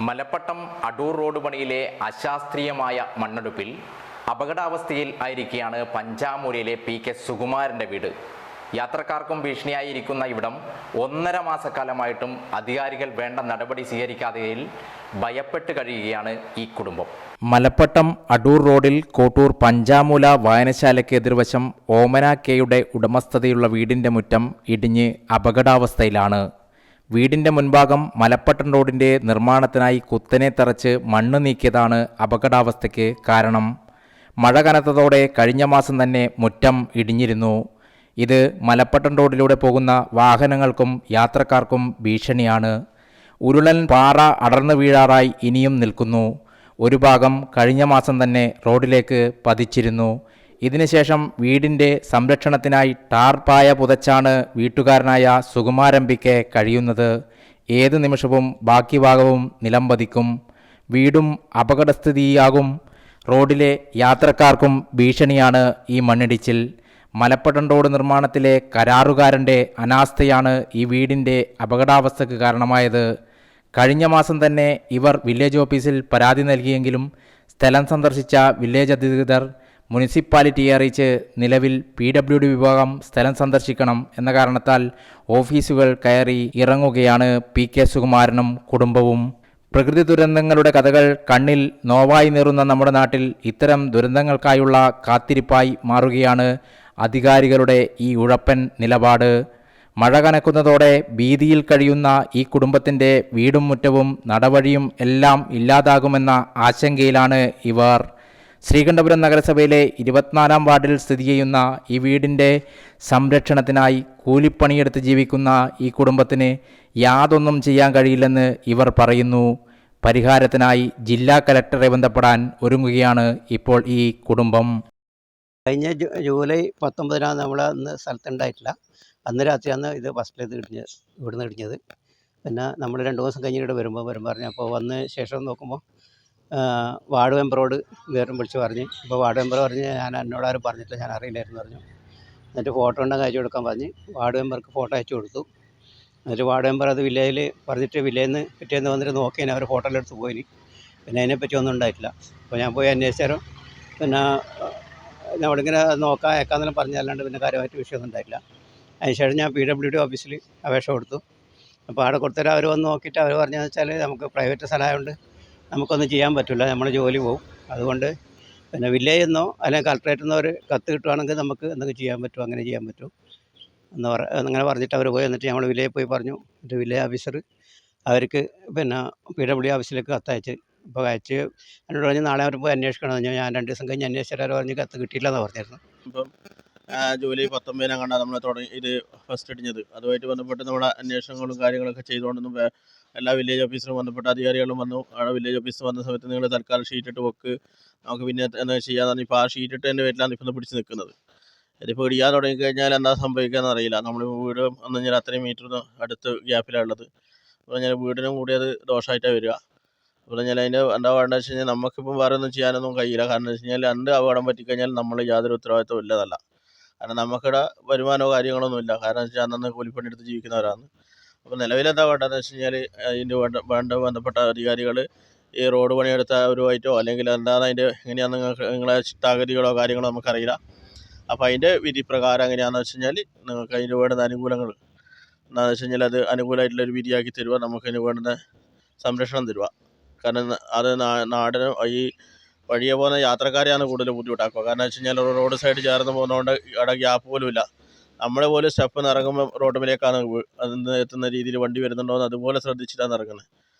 Malappattam Adoor road പണിയിലെ അശാസ്ത്രീയമായ മണ്ണെടുപ്പിൽ അപകടാവസ്ഥയിൽ ആയിരിക്കെയാണ് പഞ്ചാമൂലയിലെ P K സുകുമാരന്റെ വീട്. യാത്രക്കാർക്കും ഭീഷണിയായിരിക്കുന്ന ഇവിടം ഒന്നര മാസക്കാലമായിട്ടും അധികാരികൾ വേണ്ട നടപടി സ്വീകരിക്കാതെയിൽ ഭയപ്പെട്ട് കഴിയുകയാണ് ഈ കുടുംബം. മലപ്പട്ടം അടൂർ റോഡിൽ കോട്ടൂർ പഞ്ചാമൂല വായനശാലയ്ക്ക് എതിർവശം ഓമന കെയുടെ ഉടമസ്ഥതയുള്ള വീടിന്റെ മുറ്റം ഇടിഞ്ഞ് അപകടാവസ്ഥയിലാണ്. വീടിന്റെ മുൻഭാഗം മലപ്പട്ടം റോഡിന്റെ നിർമ്മാണത്തിനായി കുത്തനെ തറച്ച് മണ്ണ് നീക്കിയതാണ് അപകടാവസ്ഥയ്ക്ക് കാരണം. മഴ കനത്തതോടെ കഴിഞ്ഞ മാസം തന്നെ മുറ്റം ഇടിഞ്ഞിരുന്നു. ഇത് മലപ്പട്ടം റോഡിലൂടെ പോകുന്ന വാഹനങ്ങൾക്കും യാത്രക്കാർക്കും ഭീഷണിയാണ്. ഉരുളൻ പാറ അടർന്നു വീഴാറായി ഇനിയും നിൽക്കുന്നു. ഒരു ഭാഗം കഴിഞ്ഞ മാസം തന്നെ റോഡിലേക്ക് പതിച്ചിരുന്നു. ഇതിനുശേഷം വീടിന്റെ സംരക്ഷണത്തിനായി ടാർപ്പായ പുതച്ചാണ് വീട്ടുകാരനായ സുകുമാരംബിക്ക് കഴിയുന്നത്. ഏത് നിമിഷവും ബാക്കി ഭാഗവും നിലംപതിക്കും വീടും അപകടസ്ഥിതിയാകും. റോഡിലെ യാത്രക്കാർക്കും ഭീഷണിയാണ് ഈ മണ്ണിടിച്ചിൽ. മലപ്പട്ടം റോഡ് നിർമ്മാണത്തിലെ കരാറുകാരന്റെ അനാസ്ഥയാണ് ഈ വീടിന്റെ അപകടാവസ്ഥയ്ക്ക് കാരണമായത്. കഴിഞ്ഞ മാസം തന്നെ ഇവർ വില്ലേജ് ഓഫീസിൽ പരാതി നൽകിയെങ്കിലും സ്ഥലം സന്ദർശിച്ച വില്ലേജ് അധികൃതർ മുനിസിപ്പാലിറ്റിയെ അറിയിച്ച് നിലവിൽ പി ഡബ്ല്യു ഡി വിഭാഗം സ്ഥലം സന്ദർശിക്കണം എന്ന കാരണത്താൽ ഓഫീസുകൾ കയറി ഇറങ്ങുകയാണ് പി കെ സുകുമാരനും കുടുംബവും. പ്രകൃതി ദുരന്തങ്ങളുടെ കഥകൾ കണ്ണിൽ നോവായി നേറുന്ന നമ്മുടെ നാട്ടിൽ ഇത്തരം ദുരന്തങ്ങൾക്കായുള്ള കാത്തിരിപ്പായി മാറുകയാണ് അധികാരികളുടെ ഈ ഉഴപ്പൻ നിലപാട്. മഴ കനക്കുന്നതോടെ ഭീതിയിൽ കഴിയുന്ന ഈ കുടുംബത്തിന്റെ വീടും മുറ്റവും നടവഴിയും എല്ലാം ഇല്ലാതാകുമെന്ന ആശങ്കയിലാണ് ഇവർ. ശ്രീകണ്ഠപുരം നഗരസഭയിലെ ഇരുപത്തിനാലാം വാർഡിൽ സ്ഥിതി ചെയ്യുന്ന ഈ വീടിന്റെ സംരക്ഷണത്തിനായി കൂലിപ്പണിയെടുത്ത് ജീവിക്കുന്ന ഈ കുടുംബത്തിന് യാതൊന്നും ചെയ്യാൻ കഴിയില്ലെന്ന് ഇവർ പറയുന്നു. പരിഹാരത്തിനായി ജില്ലാ കലക്ടറെ ബന്ധപ്പെടാൻ ഒരുങ്ങുകയാണ് ഇപ്പോൾ ഈ കുടുംബം. കഴിഞ്ഞ ജൂലൈ പത്തൊമ്പതിനാണ് നമ്മൾ അന്ന് സ്ഥലത്തുണ്ടായിട്ടില്ല. അന്ന് രാത്രിയാണ് ഇത് ഫസ്റ്റ് ഇത് ഇടിഞ്ഞത് ഇവിടുന്ന് ഇടിഞ്ഞത്. പിന്നെ നമ്മൾ രണ്ട് ദിവസം കഴിഞ്ഞിട്ട് വരുമ്പോൾ വരുമ്പോൾ പറഞ്ഞു അപ്പോൾ വന്ന് ശേഷം നോക്കുമ്പോൾ വാർഡ് മെമ്പറോട് വേറും വിളിച്ച് പറഞ്ഞ്. അപ്പോൾ വാർഡ് മെമ്പർ പറഞ്ഞ് ഞാൻ എന്നോട് ആരും പറഞ്ഞിട്ടില്ല ഞാൻ അറിയില്ലായിരുന്നു പറഞ്ഞു. എന്നിട്ട് ഫോട്ടോ ഉണ്ടെങ്കിൽ അയച്ചു കൊടുക്കാൻ പറഞ്ഞ് വാർഡ് മെമ്പർക്ക് ഫോട്ടോ അയച്ചു കൊടുത്തു. എന്നിട്ട് വാർഡ് മെമ്പർ അത് വില്ലേജിൽ പറഞ്ഞിട്ട് വില്ലേജിൽ നിന്ന് പിറ്റേന്ന് വന്നിട്ട് നോക്കിയാൽ അവർ ഫോട്ടോയിലെടുത്ത് പോയി. പിന്നെ അതിനെപ്പറ്റി ഒന്നും ഉണ്ടായിട്ടില്ല. അപ്പോൾ ഞാൻ പോയി അന്വേഷിച്ചാലും പിന്നെ നമ്മളിങ്ങനെ നോക്കാം അയക്കാന്നെല്ലാം പറഞ്ഞല്ലാണ്ട് പിന്നെ കാര്യമായിട്ട് വിഷയമൊന്നും ഉണ്ടായില്ല അതിനുശേഷം ഞാൻ പി ഡബ്ല്യു ഡി ഓഫീസിൽ അപേക്ഷ കൊടുത്തു. അപ്പോൾ അവിടെ കൊടുത്തിട്ട് അവർ വന്ന് നോക്കിയിട്ട് അവർ പറഞ്ഞതെന്ന് വെച്ചാൽ നമുക്ക് പ്രൈവറ്റ് സ്ഥലമായതുകൊണ്ട് നമുക്കൊന്നും ചെയ്യാൻ പറ്റില്ല. നമ്മുടെ ജോലി പോവും. അതുകൊണ്ട് പിന്നെ വില്ലേജ് എന്നോ അല്ലെങ്കിൽ കളക്ടറേറ്റിൽ നിന്നോ ഒരു കത്ത് കിട്ടുവാണെങ്കിൽ നമുക്ക് എന്തൊക്കെ ചെയ്യാൻ പറ്റും അങ്ങനെ ചെയ്യാൻ പറ്റും. എന്ന് പറ അങ്ങനെ പറഞ്ഞിട്ട് അവർ പോയി. എന്നിട്ട് നമ്മൾ വില്ലേജിൽ പോയി പറഞ്ഞു. എന്നിട്ട് വില്ലേജ് ഓഫീസർ അവർക്ക് പിന്നെ പി ഡബ്ല്യു ഓഫീസിലേക്ക് കത്തയച്ച് അപ്പോൾ അയച്ച് എന്നോട് പറഞ്ഞ് നാളെ അവർ പോയി അന്വേഷിക്കണമെന്ന് ഞാൻ രണ്ട് ദിവസം കഴിഞ്ഞ് അന്വേഷിച്ചാൽ അവർ പറഞ്ഞ് കത്ത് കിട്ടിയില്ല എന്ന് പറഞ്ഞിരുന്നു ഇപ്പം ആ, ജൂലൈ പത്തൊമ്പതിനാണ് കണ്ടാ നമ്മൾ തുടങ്ങി ഇത് ഫസ്റ്റ് ഇടിഞ്ഞത്. അതുമായിട്ട് ബന്ധപ്പെട്ട് നമ്മുടെ അന്വേഷണങ്ങളും കാര്യങ്ങളൊക്കെ ചെയ്തുകൊണ്ടൊന്നും എല്ലാ വില്ലേജ് ഓഫീസറും ബന്ധപ്പെട്ട അധികാരികളും വന്നു. ആ വില്ലേജ് ഓഫീസർ വന്ന സമയത്ത് നിങ്ങൾ തൽക്കാലം ഷീറ്റ് ഇട്ട് വെക്ക്. നമുക്ക് പിന്നെ എന്താ ചെയ്യാന്ന് ഇപ്പോൾ ആ ഷീറ്റ് ഇട്ട് എന്റെ വീട്ടിലാണ് ഇപ്പം പിടിച്ച് നിൽക്കുന്നത് ഇതിപ്പോൾ ഇടിയാൻ തുടങ്ങി കഴിഞ്ഞാൽ എന്താ സംഭവിക്കുകയെന്ന് അറിയില്ല. നമ്മൾ വീട് വന്നു കഴിഞ്ഞാൽ അത്രയും മീറ്റർ അടുത്ത് ഗ്യാപ്പിലാണ് ഉള്ളത്. അപ്പോൾ ഞാൻ വീടിനും കൂടി അത് ദോഷമായിട്ടാണ് വരിക. അപ്പോൾ ഞാൻ അതിന്റെ എന്താ വേണ്ടത് വെച്ച് കഴിഞ്ഞാൽ നമുക്കിപ്പം വേറെ ഒന്നും ചെയ്യാനൊന്നും കഴിയില്ല. കാരണം എന്ന് വെച്ച് കഴിഞ്ഞാൽ രണ്ട് അപകടം പറ്റിക്കഴിഞ്ഞാൽ നമ്മൾ യാതൊരു ഉത്തരവാദിത്വം ഇല്ലതല്ല. കാരണം നമുക്കിവിടെ വരുമാനമോ കാര്യങ്ങളൊന്നും ഇല്ല കാരണം വെച്ചാൽ അന്നന്ന് കൂലിപ്പണി എടുത്ത് ജീവിക്കുന്നവരാണ്. അപ്പോൾ നിലവിലെന്താ വേണ്ടതെന്ന് വെച്ച് കഴിഞ്ഞാൽ അതിന്റെ വേണ്ട വേണ്ട ബന്ധപ്പെട്ട അധികാരികൾ ഈ റോഡ് പണിയെടുത്തവരുമായിട്ടോ അല്ലെങ്കിൽ എന്താണ് അതിന്റെ എങ്ങനെയാണെന്ന് നിങ്ങൾക്ക് നിങ്ങളെ ചിട്ടാഗതികളോ കാര്യങ്ങളോ നമുക്കറിയില്ല. അപ്പോൾ അതിന്റെ വിധി പ്രകാരം എങ്ങനെയാണെന്ന് വെച്ച് കഴിഞ്ഞാൽ നിങ്ങൾക്ക് അതിന് വേണ്ടുന്ന അനുകൂലങ്ങൾ എന്താണെന്ന് വെച്ച് കഴിഞ്ഞാൽ അത് അനുകൂലമായിട്ടുള്ളൊരു വിധിയാക്കി തരുക നമുക്കതിന് വേണ്ടുന്ന സംരക്ഷണം തരുക കാരണം അത് നാടിനും ഈ വഴിയെ പോകുന്ന യാത്രക്കാരെയാണ് കൂടുതൽ ബുദ്ധിമുട്ടാക്കുക. കാരണം വെച്ച് കഴിഞ്ഞാൽ റോഡ് സൈഡ് ചേർന്ന് പോകുന്നതുകൊണ്ട് അവിടെ ഗ്യാപ്പ് പോലും ഇല്ല നമ്മളെ പോലും സ്റ്റെപ്പ് ഇറങ്ങുമ്പോൾ റോഡിലേക്കാണ് അതിൽ നിന്ന് എത്തുന്ന രീതിയിൽ വണ്ടി വരുന്നുണ്ടോ എന്ന് അതുപോലെ ശ്രദ്ധിച്ചിട്ടാണ് ഇറങ്ങുന്നത്.